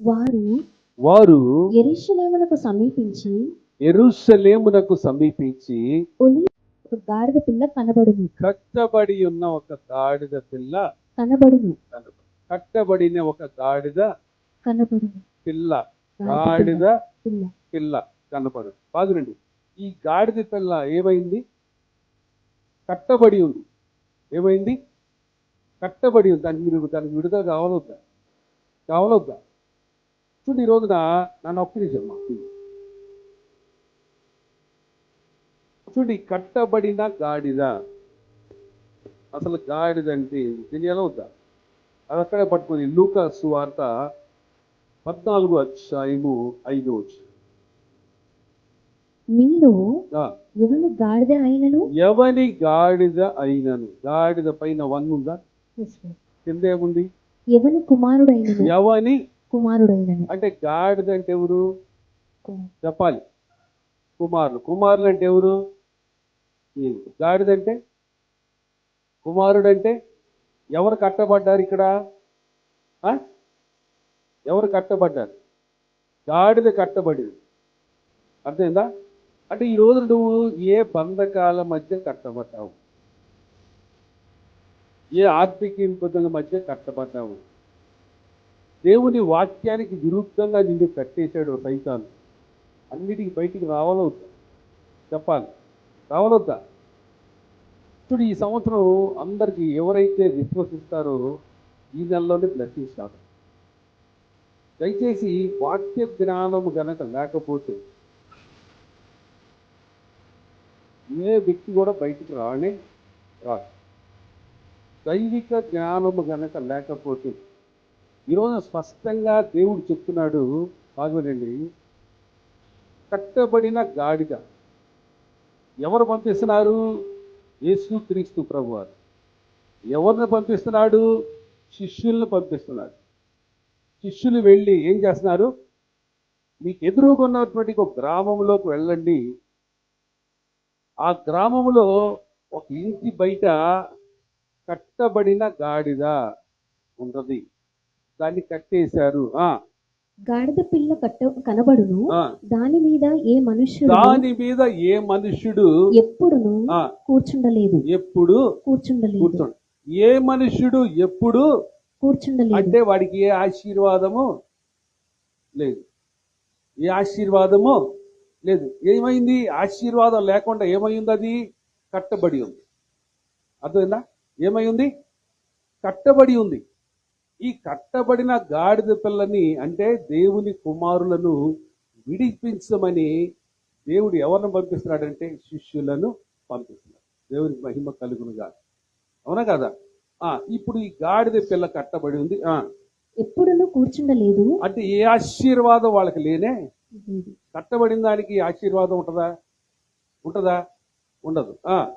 వారు వారు ఎరుషలేమునకు సమీపించి ఎరుసలేమునకు సమీపించి ఒక గాడిద పిల్ల కనబడును. కట్టబడి ఉన్న ఒక గాడిద పిల్ల కనబడును. కనబడు కట్టబడిన ఒక గాడిద కనబడును. పిల్ల గాడిద పిల్ల పిల్ల కనపడు బాగునండి ఈ గాడిద పిల్ల ఏమైంది? కట్టబడి ఉంది. ఏమైంది? కట్టబడి ఉంది. దానికి మీరు దానికి విడుదల కావాలొద్దా కావాలొద్దా చూడండి ఈ రోజున నన్ను ఒక్క నిమిషం అమ్మా, please. చూడండి కట్టబడిన గాడిద. అసలు గాడిద అంటే? తెలియాలా వద్దా? అది అక్కడే పట్టుకొని లూకా సువార్త పద్నాలుగు అధ్యాయము ఐదు వచ్చు ఆ, ఎవరు గాడిద అయినను? ఎవని గాడిద అయినను? గాడిద పైన వన్ ఉందా కింద ఏముంది ఎవని కుమారుడైనను? ఎవని కుమారుడైనను. అంటే గాడిద అంటే ఎవరు చెప్పాలి కుమారులు. కుమారులు అంటే ఎవరు? వీళ్ళు. గాడిద అంటే కుమారుడు అంటే ఎవరు కట్టబడ్డారు ఇక్కడ? ఆ? ఎవరు కట్టబడ్డారు? గాడిద కట్టబడింది. అర్థమైందా? అంటే ఈ రోజు నువ్వు ఏ బంధకాల మధ్య కట్టబడ్డావు? ఏ ఆర్థిక ఇబ్బందుల మధ్య కట్టబడ్డావు? దేవుని వాక్యానికి విరుద్ధంగా నిన్ను కట్టేశాడు సైతాను. అన్నిటికి బయటికి రావాలవుతా చెప్పాలి. రావాలవుతా ఇప్పుడు ఈ సంవత్సరం అందరికీ ఎవరైతే విశ్వసిస్తారో ఈ నెలలోనే బ్లెస్సింగ్ స్టార్ట్ దయచేసి వాక్య జ్ఞానం గనక లేకపోతే ఏ వ్యక్తి కూడా బయటికి రానే రాదు దైవిక జ్ఞానము గనక లేకపోతే ఈరోజు స్పష్టంగా దేవుడు చెప్తున్నాడు బాగోనండి కట్టబడిన గాడిద. ఎవరు పంపిస్తున్నారు? యేసు క్రీస్తు ప్రభువారు. ఎవరిని పంపిస్తున్నాడు? శిష్యుల్ని పంపిస్తున్నాడు. శిష్యులు వెళ్ళి ఏం చేస్తున్నారు? మీకు ఎదురుగా ఉన్నటువంటి ఒక గ్రామంలోకి వెళ్ళండి. ఆ గ్రామంలో ఒక ఇంటి బయట కట్టబడిన గాడిద ఉన్నది. దాన్ని కట్టేశారు. ఆ. గాడిద పిల్ల కట్ట కనబడును. దాని మీద ఏ మనుష్యుడు దాని మీద ఏ మనుష్యుడు ఎప్పుడును కూర్చుండలేదు. ఎప్పుడు? కూర్చుండలేదు. కూర్చోండి. ఏ మనుష్యుడు ఎప్పుడు? కూర్చుండలేదు. అంటే వాడికి ఏ ఆశీర్వాదము? లేదు. ఏ ఆశీర్వాదము? లేదు. ఏమైంది? ఆశీర్వాదం లేకుండా ఏమైంది అది కట్టబడి ఉంది. అర్థమైందా? ఏమై ఉంది కట్టబడి ఉంది. ఈ కట్టబడిన గాడిద పిల్లని అంటే దేవుని కుమారులను విడిపించమని దేవుడు ఎవరిని పంపిస్తున్నాడంటే శిష్యులను పంపిస్తున్నాడు. దేవునికి మహిమ కలుగునుగా అవునా కదా? ఆ ఇప్పుడు ఈ గాడిద పిల్ల కట్టబడి ఉంది. ఆ. ఎప్పుడును కూర్చుండలేదు. అంటే ఏ ఆశీర్వాదం వాళ్ళకి లేనే? కట్టబడిన దానికి ఆశీర్వాదం ఉంటుందా? ఉంటుందా? ఉండదు. ఆ.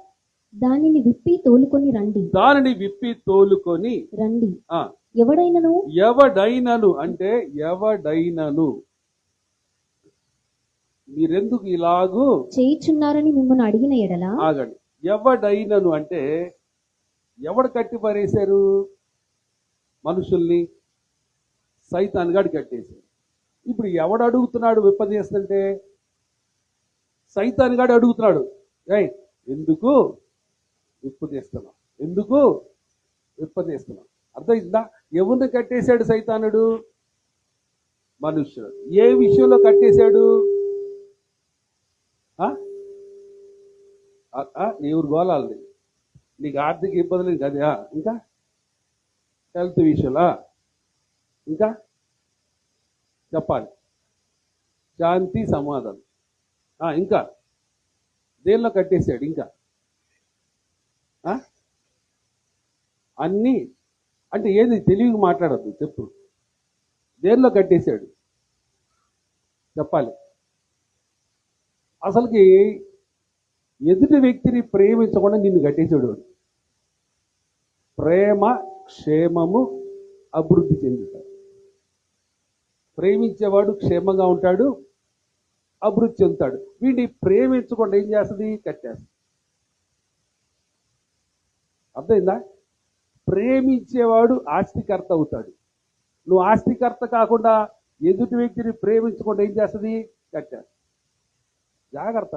దానిని విప్పి తోలుకొని రండి. దానిని విప్పి తోలుకొని రండి. ఆ. ఎవడైనను? ఎవడైనను అంటే ఎవడైనను. మీరెందుకు ఇలాగూ? చేయిచున్నారని మిమ్మల్ని అడిగిన ఎడల? ఆగండి. ఎవడైనను అంటే ఎవడు కట్టి పారేశారు? మనుషుల్ని సైతాన్ గాడు కట్టేశారు ఇప్పుడు ఎవడు అడుగుతున్నాడు విప్పదీస్తుంటే సైతాన్ గాడు అడుగుతున్నాడు. ఏయ్ ఎందుకు? విప్పదీస్తున్నావు ఎందుకు? విప్పదీస్తున్నావు అర్థమైందా? ఎవరిని కట్టేశాడు సైతానుడు? మనుష్యుడు. ఏ విషయంలో కట్టేశాడు? ఆ? ఆ, గోలాలి నీకు ఆర్థిక ఇబ్బందులు కదా? ఇంకా? హెల్త్ విషయంలో? ఇంకా? చెప్పాలి. శాంతి సమాధానం. ఆ, ఇంకా? దేనిలో కట్టేశాడు? ఇంకా? ఆ? అన్నీ అంటే ఏది తెలివిగా మాట్లాడద్దు చెప్పు. దేనిలో కట్టేశాడు? చెప్పాలి. అసలుకి ఎదుటి వ్యక్తిని ప్రేమించకుండా నిన్ను కట్టేసాడు వాడు. ప్రేమ క్షేమము అభివృద్ధి చెందుతాడు. ప్రేమించేవాడు క్షేమంగా ఉంటాడు అభివృద్ధి చెందుతాడు. వీడిని ప్రేమించకుండా ఏం చేస్తుంది? కట్టేస్తుంది. అర్థమైందా? ప్రేమించేవాడు ఆస్తికర్త అవుతాడు. నువ్వు ఆస్తికర్త కాకుండా ఎదుటి వ్యక్తిని ప్రేమించకుండా ఏం చేస్తుంది? కట్టేస్తుంది జాగ్రత్త.